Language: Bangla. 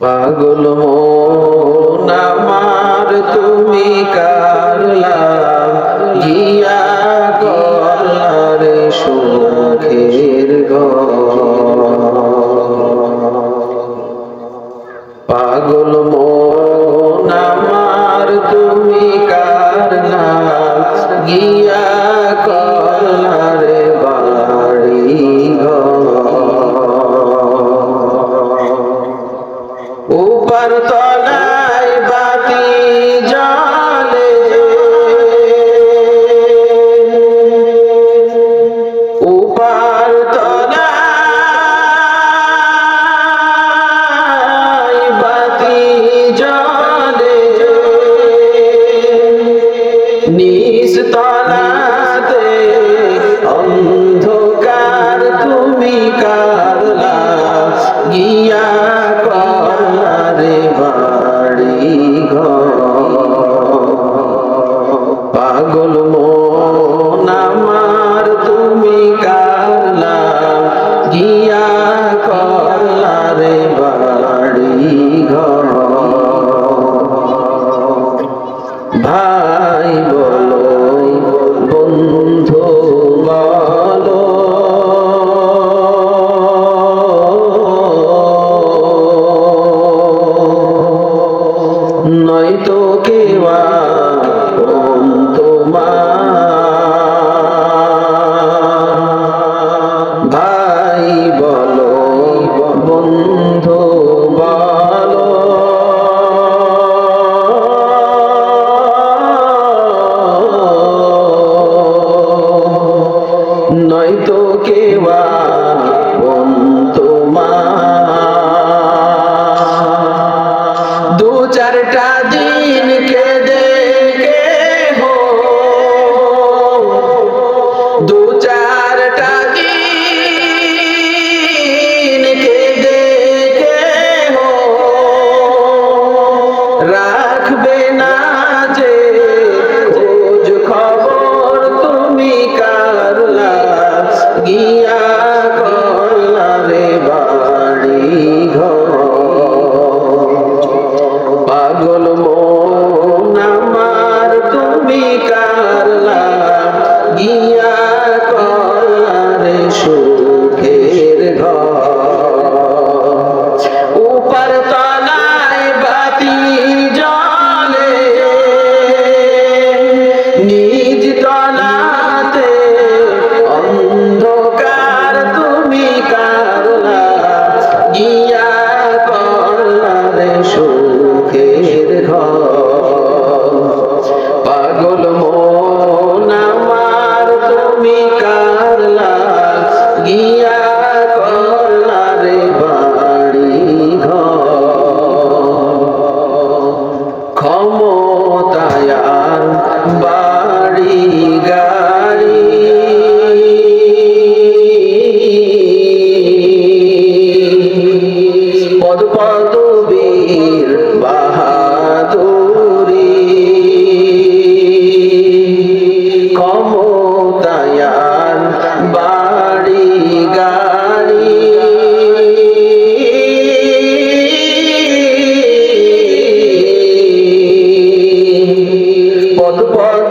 পাগল আমার তুমি কারলা গিয়া গলার সুখের পাগল মো আমার তুমি কারলা গিয়া গলার উপর তলায় বাতি জলে উপর তলায় বাতি জলে নিজ তলায় করলারে বাড়ি ঘর। ভাই বলো বন্ধু বলো। নয়তো কেওয়া বন্ধু বলো। নয়তো লাগে on the bar.